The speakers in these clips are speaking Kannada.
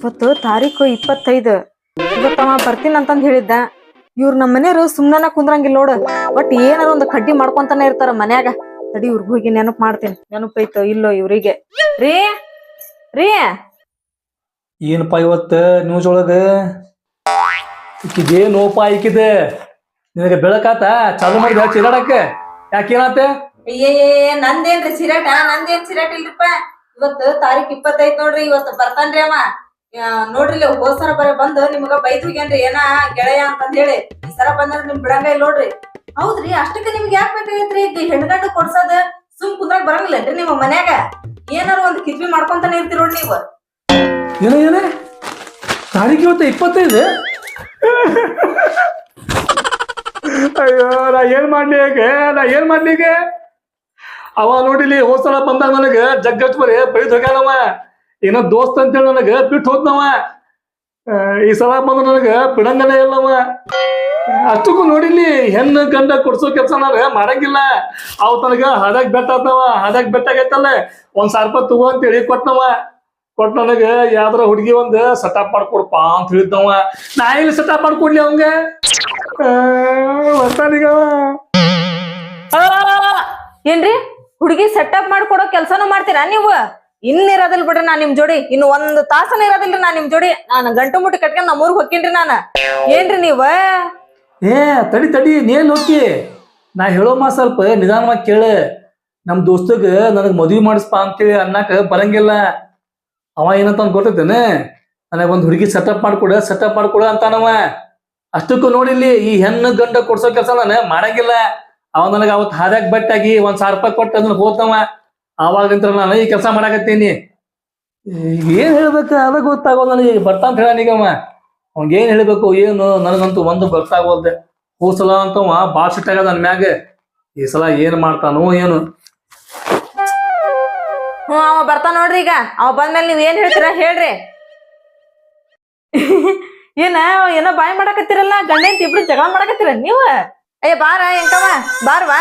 ಇವತ್ತು ತಾರೀಕು ಇಪ್ಪತ್ತೈದು. ಇವತ್ತವ ಬರ್ತೀನಂತಂದ್ ಬರ್ತೀನಿ ಅಂತಂದ್ ಹೇಳಿದ್ದ. ಇವ್ರ ನಮ್ಮ ಮನೆಯವರು ಸುಮ್ನ ಕುಂದ್ರಂಗಿಲ್ಲ ನೋಡು. ಬಟ್ ಏನಾರ ಒಂದು ಕಡ್ಡಿ ಮಾಡ್ಕೊಂತಾನೆ ಇರ್ತಾರ ಮನ್ಯಾಗ. ತಡಿ ಇವ್ರಿಗೂ ಹೋಗಿ ನೆನಪ್ ಮಾಡ್ತೀನಿ. ನೆನಪೈತೋ ಇಲ್ಲೋ ಇವ್ರಿಗೆ. ರೀ ರೀ. ಏನಪ್ಪ ಇವತ್ತ ನ್ಯೂಸ್ ಒಳಗ? ಇಕ್ಕಿದೇನೋಪ ನೋಪ ಈಕಿದೆ ನಿನಗೆ ಬೆಳಕಾತ ಚಾಲು ಮಾಡಿ ಚಿರಾಡಕ್ಕೆ ಯಾಕೇನಾತ ಅಯ್ಯೇ ನಂದೇನ್ರಿ ಸಿರಾಟ ನಂದೇನ್ ಸಿರಾಟ ಇಲ್ರಿಪ್ಪ? ಇವತ್ತು ತಾರೀಕ್ ಇಪ್ಪತ್ತೈದ್ ನೋಡ್ರಿ ಇವತ್ತು ಬರ್ತಾನ್ರಿ ಅವ. ನೋಡ್ರಿ ಹೋದ್ಸರ ಹೋದ್ ಸರ ಬರ ಬಂದು ನಿಮ್ಗ ಬೈದ್ ಹೋಗ್ಯಾನ್ರಿ ಏನ ಗೆಳೆಯ ಅಂತಂದ್ ಹೇಳಿ ಈ ಸರ ಬಂದ್ರ ನಿಮ್ ಬಿಡಂಗ ನೋಡ್ರಿ. ಹೌದ್ರಿ, ಅಷ್ಟಕ್ಕೆ ನಿಮ್ಗೆ ಯಾಕೆ ಬೇಕಾಗೈತ್ರಿ? ಹೆಣ್ಗಂಡು ಕೊಡ್ಸೋದ್ ಸುಮ್ ಕುಂದ್ರಾಗ ಬರಂಗಿಲ್ಲನ್ರಿ ನಿಮ್ಮ ಮನ್ಯಾಗ? ಏನಾರ ಒಂದ್ ಕಿತ್ವಿ ಮಾಡ್ಕೊಂತಾನೆ ಇರ್ತೀರಿ ನೋಡ್ರಿ ನೀವು. ಏನ ಏನ? ತಾರೀಕು ಇವತ್ತು ಇಪ್ಪತ್ತೈದು? ಅಯ್ಯೋ, ನಾ ಏನ್ ಮಾಡ್ಲಿ ಈಗ ನಾ ಏನ್ ಮಾಡ್ಲಿ ಈಗ ಅವ ನೋಡಿಲಿ ಹೋದ್ ಬಂದಾಗ ನನಗೆ ಜಗ್ಗಚ್ ಬರೀ ಬೈದ್ ಹೋಗ್ಯಾನವ. ಏನೋ ದೋಸ್ತ್ ಅಂತೇಳಿ ನನಗ ಬಿಟ್ಟು ಹೋದ್ನವ. ಈ ಸಲ ಬಂದು ನನಗ ಬಿಡಂಗನೇ ಇಲ್ಲವ. ಅಷ್ಟಕ್ಕೂ ನೋಡಿಲಿ ಹೆಣ್ಣು ಗಂಡ ಕೊಡ್ಸೋ ಕೆಲಸ ನಾನು ಮಾಡಂಗಿಲ್ಲ. ಅವ್ ತನಗ ಹದಾಗ ಬೆಟ್ಟ ಆತವ ಹದಾಗ ಬೆಟ್ಟ ಆಗೈತಲ್ಲ. ಒಂದ್ ಸಾವಿರ ರೂಪಾಯಿ ತಗೋ ಅಂತ ಹೇಳಿ ಕೊಟ್ಟನವ ಕೊಟ್ಟು ನನಗ ಯಾವ್ದಾರ ಹುಡುಗಿ ಒಂದ್ ಸೆಟಪ್ ಮಾಡ್ಕೊಡ್ಪ ಅಂತ ಹೇಳಿದ್ದವ. ನಾ ಇಲ್ಲಿ ಸೆಟಪ್ ಮಾಡ್ಕೊಡ್ಲಿ ಅವಂಗ? ಏನ್ರಿ? ಹುಡುಗಿ ಸೆಟಪ್ ಮಾಡ್ಕೊಡೋ ಕೆಲ್ಸಾನು ಮಾಡ್ತೀರಾ ನೀವು? ಇನ್ನಿರೋದಿಲ್ ಬಿಡ್ರಿ ನಾ ನಿಮ್ ಜೋಡಿ. ಇನ್ನು ಒಂದ್ ತಾಸನ ಇರೋದಿಲ್ರಿ ನಾ ನಿಮ್ ಜೋಡಿ. ನಾನ್ ಗಂಟು ಮುಟ್ಟಿ ಕಟ್ಕೊಂಡ್ ನಮ್ಮ ಊರ್ಗ್ ಹೊಕ್ಕಿನ್ರಿ ನಾನ. ಏನ್ರಿ ನೀವ? ಏ, ತಡಿ ತಡಿ ನೀನ್ ಹೋಗಿ ನಾ ಹೇಳೋ ಮಾ ಸ್ವಲ್ಪ ನಿಧಾನವಾಗಿ ಕೇಳ. ನಮ್ ದೋಸ್ತಗ ನನಗ್ ಮದ್ವಿ ಮಾಡಿಸ್ಪ ಅಂತೇಳಿ ಅನ್ನಕ ಬರಂಗಿಲ್ಲ. ಅವ ಏನಂತ ಗೊತ್ತೈತೇನೆ? ನನಗ್ ಒಂದ್ ಹುಡುಗಿ ಸೆಟಪ್ ಮಾಡ್ಕೊಡ ಸೆಟಪ್ ಮಾಡ್ಕೊಡ ಅಂತಾನವ. ಅಷ್ಟಕ್ಕೂ ನೋಡಿಲ್ಲಿ ಈ ಹೆಣ್ಣು ಗಂಡ ಕೊಡ್ಸೋ ಕೆಲಸ ನಾನು ಮಾಡಂಗಿಲ್ಲ. ಅವ ನನಗ ಅವತ್ ಹಾದ್ಯಾಗ ಬೆಟ್ಟಾಗಿ ಒಂದ್ ಸಾವಿರ ರೂಪಾಯಿ ಕೊಟ್ಟು ಅದನ್ನ ಹೋತವ ಆವಾಗ್ಲಿಂತ್ರ ನಾನು ಈ ಕೆಲಸ ಮಾಡಾಕತ್ತೀನಿ. ಈಗ ಏನ್ ಹೇಳ್ಬೇಕು ಅದ ಗೊತ್ತಾಗೋಲ್ಲ ನನಗೆ. ಬರ್ತಾನ ಅಂತ ಹೇಳನೀಗವ ಅವ್ನಿಗೆ ಏನ್ ಹೇಳ್ಬೇಕು ಏನು? ನನಗಂತೂ ಒಂದು ಗೊತ್ತಾಗೋಲ್ದೆ. ಸಲ ಅಂತವ ಭಾಳ ಸಿಟ್ಟಾಗ ನನ್ ಮ್ಯಾಗ. ಈ ಸಲ ಏನ್ ಮಾಡ್ತಾನೋ ಏನು? ಹ್ಞೂ ಅವ ಬರ್ತಾನ ನೋಡ್ರಿ ಈಗ. ಅವ ಬಂದ್ಮೇಲೆ ನೀವ್ ಏನ್ ಹೇಳ್ತೀರ ಹೇಳ್ರಿ. ಏನ ಏನೋ ಬಾಯ್ ಮಾಡಕತ್ತಿರಲ್ಲ? ಗಂಡ ಅಂತ ಇಬ್ರು ಜಗಳ ಮಾಡಕತ್ತಿರ ನೀವು? ಅಯ್ಯ ಬಾರ ಎಂಕವ ಬಾರ್ವಾ?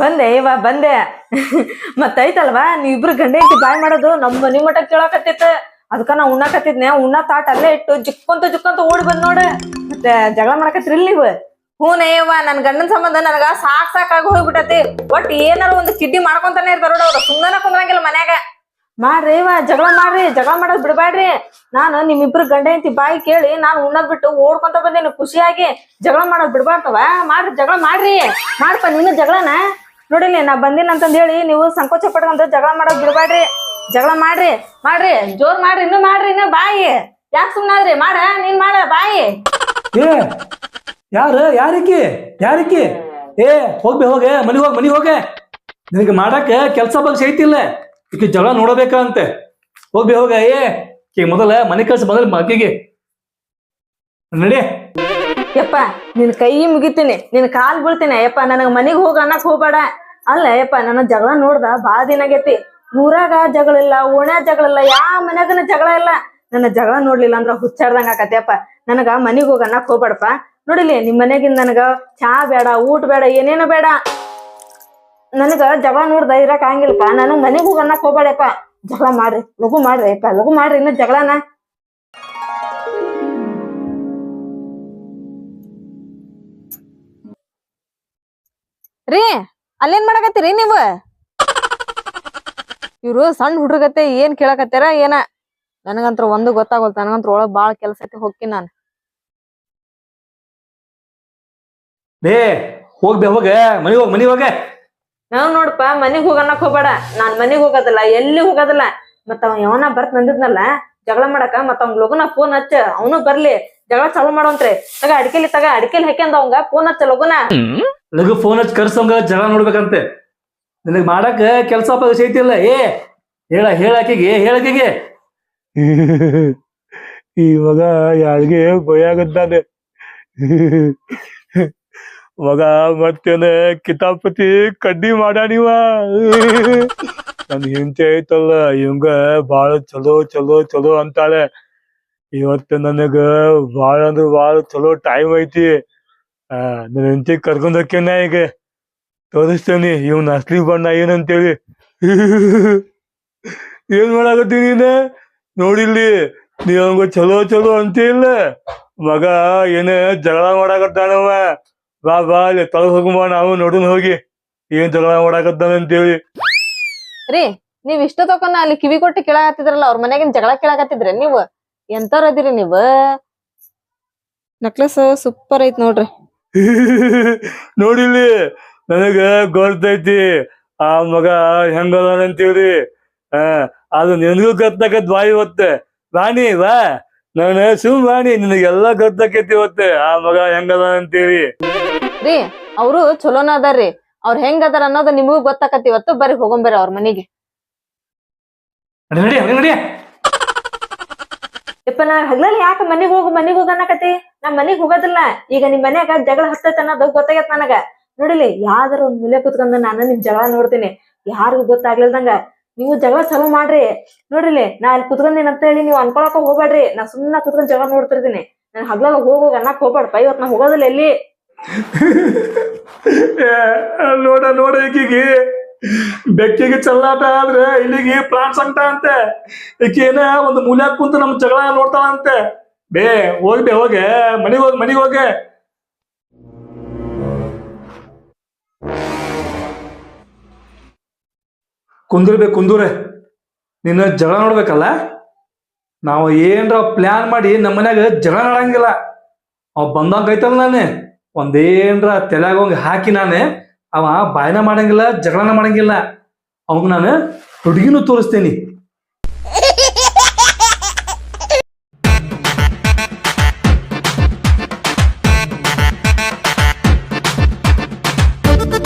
ಬಂದೆ, ಇವ ಬಂದೆ. ಮತ್ತೈತಲ್ವಾ ಇಬ್ರು ಗಂಡ ಇಟ್ಟು ಬಾಯ್ ಮಾಡೋದು ನಮ್ಮ ಮನಿ ಮಠ ಕೇಳಕತ್ತಿತ್ತ ಅದಕ್ಕ ನಾ ಉಣ್ಣಾಕತ್ತಿದ್ನೆ. ಉಣ್ಣ ತಾಟ್ ಅಲ್ಲೇ ಇಟ್ಟು ಜಿಕ್ಕಂತ ಜಿಕ್ಕಂತ ಓಡಿ ಬಂದ್ ನೋಡ. ಮತ್ತೆ ಜಗಳ ಮಾಡಕತ್ತಿರಲ್ ನೀವು? ಹೂನೇವ ನನ್ ಗಂಡನ ಸಂಬಂಧ ನನಗ ಸಾಕ್ ಸಾಕಾಗಿ ಹೋಗ್ಬಿಟ್ಟತಿ. ಒಟ್ ಏನಾರ ಒಂದು ಕಿಡ್ಡಿ ಮಾಡ್ಕೊಂತಾನೆ ಇರ್ತಾರ ಅವ್ರು. ಸುಮ್ಮನೆ ಕುಂದ್ರಂಗಿಲ್ಲ ಮನ್ಯಾಗ. ಮಾಡ್ರಿ ಜಗಳ ಮಾಡ್ರಿ ಜಗಳ ಮಾಡೋದ್ ಬಿಡ್ಬ್ಯಾಡ್ರಿ. ನಾನು ನಿಮ್ಮಿಬ್ರು ಗಂಡ ಹೆಂಡತಿ ಬಾಯಿ ಕೇಳಿ ನಾನು ಉಣ್ಣದ್ ಬಿಟ್ಟು ಓಡ್ಕೊಂತ ಬಂದೇನು ಖುಷಿಯಾಗಿ. ಜಗಳ ಮಾಡೋದ್ ಬಿಡ್ಬಾರ್ದವ. ಮಾಡ್ರಿ ಜಗಳ ಮಾಡ್ರಿ. ಮಾಡ್ಪ ನೀನು ಜಗಳನ. ನೋಡಿಲಿ ನಾ ಬಂದಿನ ಅಂತಂದ ಹೇಳಿ, ನೀವು ಸಂಕೋಚ ಪಡ್ಕೊಂತ ಜಗಳ ಮಾಡೋದ್ ಬಿಡ್ಬಾಡ್ರಿ ಜಗಳ ಮಾಡ್ರಿ ಮಾಡ್ರಿ, ಜೋರ್ ಮಾಡ್ರಿ, ಇನ್ನು ಮಾಡ್ರಿ, ಇನ್ನು ಬಾಯಿ. ಯಾಕೆ ಸುಮ್ನಾದ್ರಿ? ಮಾಡ, ನೀನ್ ಮಾಡ, ಬಾಯಿ. ಏ, ಯಾರ? ಯಾರಿಕಿ? ಯಾರಿಕಿ? ಏ, ಹೋಗ್ಬೇ, ಹೋಗೆ ಮನಿ ಹೋಗಿ ಮನಿ ಹೋಗೆ. ನಿನಗೆ ಮಾಡಾಕ ಕೆಲ್ಸ ಬಗ್ಗೆ ಸೈತಿಲ್ಲ ಈಕೆ ಜಗಳ ನೋಡಬೇಕಂತೆ. ಹೋಗ್ಬೇ, ಹೋಗ, ಏ ಮೊದಲ ಮನೆ ಕಳ್ಸ ಮೊದಲ ಮಗಿಗೆ ನಡಿ. ಯಪ್ಪ ನಿನ್ ಕೈ ಮುಗಿತೀನಿ, ನಿನ್ ಕಾಲ್ ಬೀಳ್ತೀನಿ ಯಪ್ಪ ನನಗ್ ಮನೆಗ್ ಹೋಗ ಅನ್ನಕ್ ಹೋಗ್ಬೇಡ. ಅಲ್ಲ ಯಪ್ಪ ನನ್ನ ಜಗಳ ನೋಡ್ದ ಬಾ ದಿನ ಆಗೈತಿ. ಊರಾಗ ಜಗಳ ಇಲ್ಲ ಓಣ್ಯಾಗ ಜಗಳ ಇಲ್ಲ ಯಾವ ಮನ್ಯಾಗನ ಜಗಳ ಇಲ್ಲ. ನನ್ನ ಜಗಳ ನೋಡ್ಲಿಲ್ಲ ಅಂದ್ರ ಹುಚ್ಚಾಡ್ದಂಗ ಆಕತ್ಯಪ್ಪ ನನಗ ಮನಿಗ್ ಹೋಗ ಅನ್ನಕ್ ಹೋಗ್ಬೇಡಪ್ಪ. ನೋಡಿಲಿ ನಿಮ್ ಮನೆಗಿಂದ ನನಗ ಚಾ ಬೇಡ, ಊಟ ಬೇಡ, ಏನೇನು ಬೇಡ. ನನಗ ಜಗಳ ನೋಡ್ದ ಇರಕ್ ಆಗಂಗಿಲ್ಲಪ್ಪ. ನನಗ್ ಮನೆಗ್ ಹೋಗ ಅನ್ನಕ್ ಹೋಗ್ಬೇಡಪ್ಪ. ಜಗಳ ಮಾಡ್ರಿ ಲಘು ಮಾಡ್ರಿ ಅಪ್ಪ ಲಘು ಮಾಡ್ರಿ, ಇನ್ನ ಜಗಳನ. ರೀ ಅಲ್ಲೇನ್ ಮಾಡಕತ್ತೀರಿ ನೀವು? ಇವ್ರು ಸಣ್ಣ ಹುಡುಗತೆ ಏನ್ ಕೇಳಕತ್ತಾರ ಏನ? ನನಗಂತ್ರ ಒಂದು ಗೊತ್ತಾಗೋಲ್ ನನಗಂತ್ರ ಒಳಗ್ ಬಾಳ ಕೆಲ್ಸ ಐತಿ ಹೋಗ್ತೀನಿ ನಾನು. ಬೇ ಹೋಗ್ಬೇ ಹೋಗೆ ಮನಿಗ್ ಹೋಗ್ ಮನಿಗ್ ಹೋಗೆ. ನಾವ್ ನೋಡಪ್ಪ ಮನಿಗ್ ಹೋಗನ್ನಕ್ ಹೋಗ್ಬೇಡ. ನಾನ್ ಮನಿಗ್ ಹೋಗೋದಿಲ್ಲ ಎಲ್ಲಿ ಹೋಗೋದಿಲ್ಲ. ಮತ್ತ ಅವ ಯಾವನ ಬರ್ತ್ ನಂದಿದ್ನಲ್ಲ ಜಗಳ ಮಾಡಕ ಮತ್ತ ಅವ್ನ ಲಗುನ ಫೋನ್ ಹಚ್ಚ ಅವನು ಬರ್ಲಿ. ಜಗಳ ಚಾಲು ಮಾಡೋಂತ್ರಿ. ತಗ ಅಡಿಕೆಲಿ ತಗ ಅಡಿಕೆಲಿ ಹಾಕ್ಯಂದ ಅವಂಗ ಫೋನ್ ಹಚ್ಚ ಲಗುನ. ಲಘು ಫೋನ್ ಹಚ್ಚಿ ಕರ್ಸಂಗ ಜಗಳ ನೋಡ್ಬೇಕಂತೆ. ನಿನಗ್ ಮಾಡಕ್ ಕೆಲ್ಸ ಶೈತಿ ಐತಿಲ್ಲ ಏ ಹೇಳ ಹೇಳಾಕಿಗೆ ಹೇಳಕಿಗೆ ಇವಾಗ ಯಾರಿಗೆ ಆಗುತ್ತಾನೆ ಮಗ ಮತ್ತೇನೆ ಕಿತಾಪತಿ ಕಡ್ಡಿ ಮಾಡಾಣಿವ ನನ್ ಹೆಂಡತಿ ಐತಲ್ಲ ಇವಂಗ ಬಾಳ ಚಲೋ ಚಲೋ ಚಲೋ ಅಂತಾಳೆ. ಇವತ್ತು ನನಗ ಬಾಳ ಅಂದ್ರ ಬಾಳ ಚಲೋ ಟೈಮ್ ಐತಿ. ಆ, ನನ್ನ ಹೆಂಡತಿ ಕರ್ಕೊಂಡ್ ಹೋಕ್ಕೇನ ಈಗ. ತೋರಿಸ್ತೇನಿ, ಇವ್ನ ಅಸ್ಲಿ ಬಣ್ಣ ಏನಂತೇಳಿ. ಏನ್ ಮಾಡಾಕತ್ತಿ ನೀನ? ನೋಡಿಲ್ಲಿ ನೀ ಅವಂಗ ಚಲೋ ಚಲೋ ಅಂತಿಲ್ಲ ಮಗ ಏನ ಜಗಳ ಮಾಡಾಕತ್ತಾನವ ಬಾ ಬಾ ಅಲ್ಲಿ ತಳಗ್ ಹೋಗುವ ನಾವು ನೋಡನ್ ಹೋಗಿ. ಏನ್ ಜಗಳ ಮಾಡಾಕತ್ತಾನ ಅಂತೇಳಿ. ರೀ, ನೀವ್ ಇಷ್ಟ ತಕೊಂಡ ಅಲ್ಲಿ ಕಿವಿ ಕೊಟ್ಟು ಕೇಳಾಕತ್ತಿದ್ರಲ್ಲ, ಅವ್ರ ಮನೆಗಿನ ಜಗಳ ಕೇಳಾಕತ್ತಿದ್ರಿ ನೀವು? ಎಂತವ್ರ ಅದಿರಿ ನೀವ್? ನೆಕ್ಲೆಸ್ ಸೂಪರ್ ಐತ್ ನೋಡ್ರಿ. ನೋಡಿಲಿ ನನಗ ಗೊತ್ತೈತಿ ಆ ಮಗ ಹೆಂಗದಾನ ಅಂತೇಳಿ ಆ ಅದು ನಿನಗೂ ಗೊತ್ತಾಕತ್ ಬಾಯಿ ಇವತ್ತೆ ರಾಣಿ ಬಾ ನಾನು ಸುಮ್ ರಾಣಿ ನಿನಗೆಲ್ಲಾ ಗೊತ್ತಾಕೈತಿ ಇವತ್ತೆ ಆ ಮಗ ಹೆಂಗದ ರೀ ಅವ್ರು ಚಲೋನ ಅದಾರ್ರಿ. ಅವ್ರ ಹೆಂಗ್ ಅದಾರ ಅನ್ನೋದು ನಿಮಗೂ ಗೊತ್ತಾಕತಿ ಇವತ್ತು ಬರ್ರಿ ಹೋಗೊಂಬರ್ರಿ ಅವ್ರ ಮನೆಗೆ. ನಡಿ ನಡಿ. ಯಪ್ಪ, ನಾ ಹಗ್ಲಲ್ಲಿ ಯಾಕೆ ಮನೆಗೆ ಹೋಗು, ಮನೆಗೆ ಹೋಗ ಅನ್ನಕತಿ ನಾ ಮನೆಗೆ ಹೋಗೋದಿಲ್ಲ. ಈಗ ನಿಮ್ ಮನ್ಯಾಗ ಜಗಳ ಹಸ್ತೈತೆ ಅನ್ನೋದು ಗೊತ್ತಾಗೈತ್ ನನಗ. ನೋಡಿಲಿ, ಯಾವ್ದಾರ ಒಂದ್ ಮೂಲೆ ಕುತ್ಕೊಂಡ್ ನಾನು ನಿಮ್ ಜಗಳ ನೋಡ್ತೀನಿ. ಯಾರಿಗೂ ಗೊತ್ತಾಗ್ಲಿಲ್ದಂಗ. ನೀವು ಜಗಳ ಚಲೋ ಮಾಡ್ರಿ. ನೋಡ್ರಿಲಿ ನಾ ಅಲ್ಲಿ ಕುತ್ಕೊಂಡಿನ ಅಂತ ಹೇಳಿ ನೀವು ಅನ್ಕೊಳಕ ಹೋಗ್ಬೇಡ್ರಿ ನಾ ಸುಮ್ಮನೆ ಕುತ್ಕೊಂಡ್ ಜಗಳ ನೋಡ್ತಿರ್ತೀನಿ. ನಾನು ಹಗ್ಲಲ್ಲ ಹೋಗೋಗ ಅನ್ನಕ್ ಹೋಗ್ಬೇಡಪ್ಪ ಇವತ್ ನಾ ಹೋಗೋದಿಲ್ಲ ಎಲ್ಲಿ? ನೋಡ ನೋಡ ಈಕಿಗೆ. ಬೆಕ್ಕಿಗೆ ಚಲ್ಲಾಟ ಆದ್ರೆ ಇಲ್ಲಿಗೆ ಪ್ರಾಣ್ ಸಂಕಟ ಅಂತೆ. ಈಕೇನ ಒಂದು ಮೂಲ್ಯಾಗ ಕುಂತು ನಮ್ ಜಗಳ ನೋಡ್ತಾಳಂತೆ. ಬೇ ಹೋಗ್ಬೇ ಹೋಗೆ, ಮನೆಗೆ ಹೋಗಿ, ಮನೆಗೆ ಹೋಗೆ. ಕುಂದಿರ್ಬೇಕು ಕುಂದೂರೆ. ನಿನ್ನ ಜಗಳ ನೋಡ್ಬೇಕಲ್ಲ? ನಾವು ಏನರ ಪ್ಲಾನ್ ಮಾಡಿ ನಮ್ಮ ಮನ್ಯಾಗ ಜಗಳ ನಡಂಗಿಲ್ಲ. ಅವ್ ಬಂದಂಗ ಐತಲ್ಲ ನಾನೇ. ಒಂದೇನ್ರ ತಲೆಯಾಗ ಹಾಕಿ ನಾನೇ ಅವ ಬಾಯನ ಮಾಡಂಗಿಲ್ಲ ಜಗಳನ ಮಾಡಂಗಿಲ್ಲ. ಅವಂಗ ನಾನು ಹುಡುಗಿನೂ ತೋರಿಸ್ತೇನಿ.